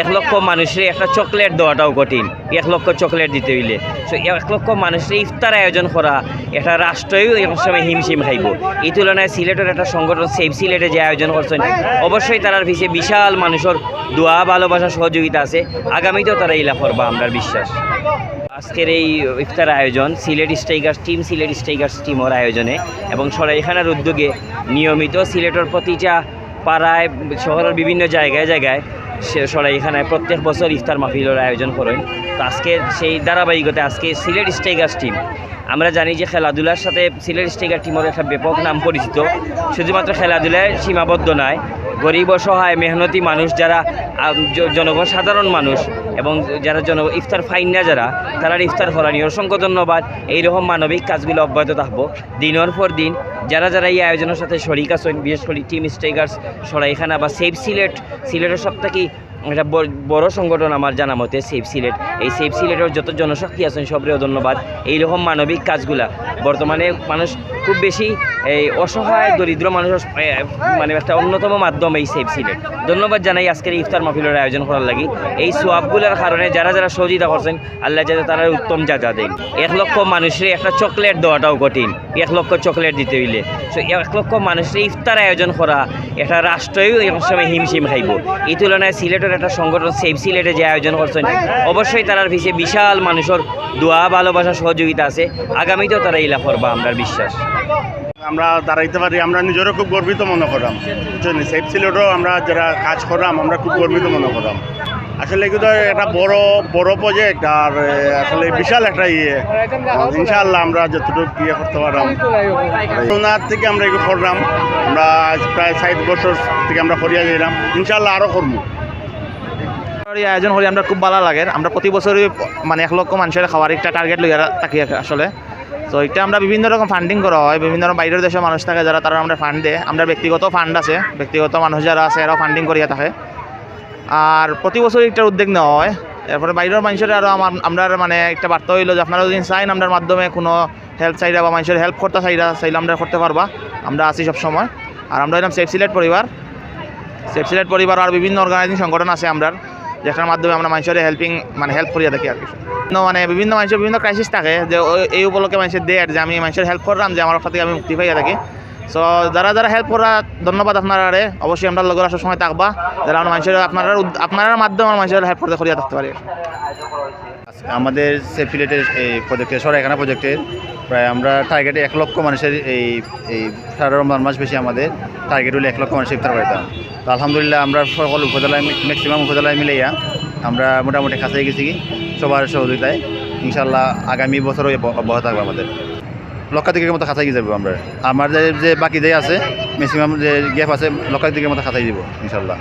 এক লক্ষ মানুষের একটা চকলেট দেওয়াটাও কঠিন। এক লক্ষ চকলেট দিতে হইলে। সো এক লক্ষ মানুষের ইফতার আয়োজন করা একটা রাষ্ট্রই এক সময় হিমশিম খাইব। এই তুলনায় সিলেটের একটা সংগঠন সেফ সিলেটে যে আয়োজন করছেন, অবশ্যই তারার পিছিয়ে বিশাল মানুষের দোয়া, ভালোবাসা, সহযোগিতা আছে। আগামীতেও তারা ইলা করবা, আমরা বিশ্বাস। আজকের এই ইফতার আয়োজন Sylhet strikers team, Sylhet strikers টিমর আয়োজনে এবং সরাইখানার উদ্যোগে নিয়মিত সিলেটের প্রতিটা পাড়ায়, শহরের বিভিন্ন জায়গায় জায়গায় সে এখানে প্রত্যেক বছর ইফতার মাহফিলের আয়োজন করেন তো আজকে সেই ধারাবাহিকতা আজকে সিলেট স্ট্রাইকার্স টিম। আমরা জানি যে খেলাধুলার সাথে সিলেট স্টেগার টিমের একটা ব্যাপক নাম পরিচিত। শুধুমাত্র খেলাধুলায় সীমাবদ্ধ নয় গরিব অসহায় মেহনতি মানুষ যারা জনগণ সাধারণ মানুষ এবং যারা জন, ইফতার ফাইন না যারা, তারা ইফতার ফলানি। অসংখ্য ধন্যবাদ। এইরকম মানবিক কাজগুলো অব্যাহত থাকব। দিনের পর দিন যারা যারা এই আয়োজনের সাথে শরিক আছেন, বিশেষ করে টিম স্ট্রাইকার্স সরাইখানা বা সেফ সিলেট সিলেটের একটা বড়- বড় সংগঠন আমার জানা মতে সেফ সিলেট এই সেফ সিলেটের যত জনশক্তি আছেন, সবরেও ধন্যবাদ। এইরকম মানবিক কাজগুলা বর্তমানে মানুষ খুব বেশি এই অসহায় দরিদ্র মানুষের এ, মানে একটা অন্যতম মাধ্যম এই সেফ সিলেট ধন্যবাদ জানাই আজকের ইফতার মাহফিলের আয়োজন করার লাগি। এই সোয়াবগুলোর কারণে যারা যারা সহযোগিতা করছেন আল্লাহ যাতে তারা উত্তম যাজা দেন। এক লক্ষ মানুষের একটা চকলেট দেওয়াটাও কঠিন। এক লক্ষ চকলেট দিতে হইলে। সো এক লক্ষ মানুষের ইফতার আয়োজন করা একটা রাষ্ট্রই এক সময় হিমশিম খাইব। এই তুলনায় সিলেটের একটা সংগঠন সেফ সিলেটে যে আয়োজন করছেন অবশ্যই তারার পিছিয়ে বিশাল মানুষের দোয়া ভালোবাসা সহযোগিতা আছে। আগামীতেও তারা ইলা করবা আমরা বিশ্বাস। আমরা দাঁড়াইতে পারি আমরা নিজেরও খুব গর্বিত মনে করাম। বুঝছেন সেফ সিলেটও আমরা যারা কাজ করাম আমরা খুব গর্বিত মনে করাম। আসলে কিন্তু একটা বড় বড় প্রজেক্ট আর আসলে বিশাল একটা ইয়ে। ইনশাআল্লাহ আমরা যতটুকু ইয়ে করতে পারলাম। ওনার থেকে আমরা এগুলো করলাম। আমরা প্রায় ষাট বছর থেকে আমরা করিয়া গেলাম ইনশাআল্লাহ আরও করব। এই আয়োজন করি আমরা খুব ভালো লাগে। আমরা প্রতি বছরই মানে এক লক্ষ মানুষের খাওয়ার একটা টার্গেট লইয়া থাকি আসলে। তো এটা আমরা বিভিন্ন রকম ফান্ডিং করা হয়, বিভিন্ন রকম বাইরের দেশের মানুষ থাকে যারা, তারা আমরা ফান্ড দেয়। আমরা ব্যক্তিগত ফান্ড আছে, ব্যক্তিগত মানুষ যারা আছে, এরাও ফান্ডিং করিয়া থাকে। আর প্রতি বছর একটা উদ্যোগ নেওয়া হয়। এরপরে বাইরের মানুষের আরও আমার আমরা মানে একটা বার্তা হইল যে, আপনারা যদি চাইন, আমরার মাধ্যমে কোনো হেল্প চাইরা বা মানুষের হেল্প করতে চাইরা, চাইলে আমরা করতে পারবা। আমরা আছি সব সময় আর আমরা এরকম সেফ সিলেট পরিবার। সেফ সিলেট পরিবার আর বিভিন্ন অর্গানাইজিং সংগঠন আছে আমরা যেটার মাধ্যমে আমরা মানুষের হেল্পিং মানে হেল্প করিয়া থাকি আর কি। মানে বিভিন্ন মানুষের বিভিন্ন ক্রাইসিস থাকে যে এই উপলক্ষে মানুষের দেয় যে আমি মানুষের হেল্প করলাম, যে আমার ওটা থেকে আমি মুক্তি পাইয়া থাকি। সো যারা যারা হেল্প করা, ধন্যবাদ আপনারা অবশ্যই আমরা লগর আসার সময় থাকবা, যারা আমরা মানুষের আপনারা আপনার মাধ্যমে আমরা মানুষের হেল্প করতে করিয়া থাকতে পারি। আমাদের সেফিলেটের এই প্রজেক্টের সরাইখানা প্রজেক্টের প্রায় আমরা টার্গেটে এক লক্ষ মানুষের এই এই সারা রমজান মাস বেশি আমাদের টার্গেট হলে এক লক্ষ মানুষের ইফতার পাইতাম তো আলহামদুলিল্লাহ আমরা সকল উপজেলায় ম্যাক্সিমাম উপজেলায় মিলাইয়া আমরা মোটামুটি কাছে গেছি সবার সহযোগিতায়। ইনশাল্লাহ আগামী বছরও অব্যাহত থাকবে আমাদের। লক্ষাধিকের মতো খাঁচাই যাবে আমরা। আমার যে বাকি যে আছে ম্যাক্সিমাম যে গ্যাপ আছে, লক্ষাধিকের মতো খাঁচাই দিব ইনশাল্লাহ